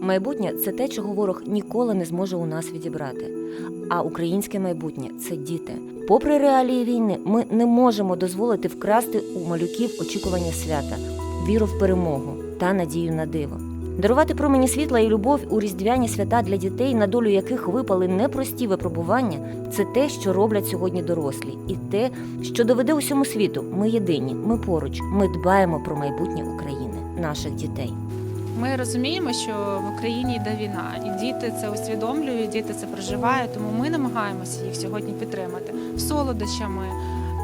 Майбутнє це те, чого ворог ніколи не зможе у нас відібрати. А українське майбутнє це діти. Попри реалії війни, ми не можемо дозволити вкрасти у малюків очікування свята, віру в перемогу та надію на диво. Дарувати промені світла і любов у різдвяні свята для дітей, на долю яких випали непрості випробування, це те, що роблять сьогодні дорослі, і те, що доведе усьому світу. Ми єдині, ми поруч, ми дбаємо про майбутнє України, наших дітей. Ми розуміємо, що в Україні йде війна, і діти це усвідомлюють, діти це проживають. Тому ми намагаємося їх сьогодні підтримати солодощами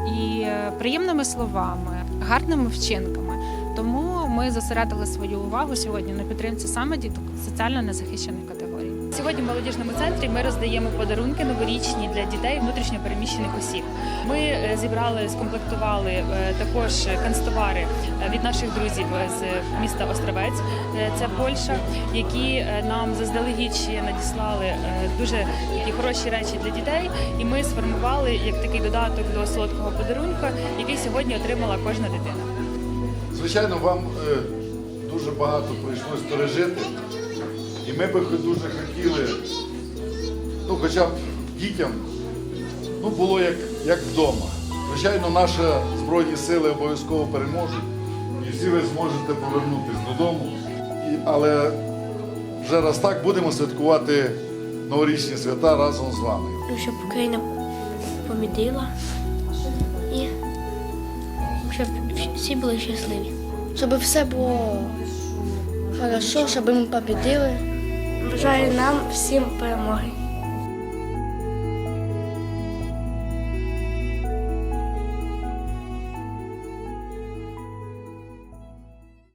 і е, приємними словами, гарними вчинками. Тому ми зосередили свою увагу сьогодні на підтримці саме діток соціально незахищених категорій. Сьогодні в молодіжному центрі ми роздаємо подарунки новорічні для дітей внутрішньо переміщених осіб. Ми е, зібрали, скомплектували е, також канцтовари е, від наших друзів з міста Островець, це Польща, які нам заздалегідь ще надіслали дуже такі хороші речі для дітей. І ми сформували як такий додаток до солодкого подарунка, який сьогодні отримала кожна дитина. Звичайно, вам дуже багато прийшлось пережити. І ми би дуже хотіли, ну хоча б дітям, ну було як, як вдома. Звичайно, наші Збройні сили обов'язково переможуть, і всі ви зможете повернутися додому. І, але вже раз так будемо святкувати новорічні свята разом з вами. Ну, щоб Україна побідила і щоб всі були щасливі. щоб все було хорошо, щоб ми побідили. Бажаю нам всім перемоги.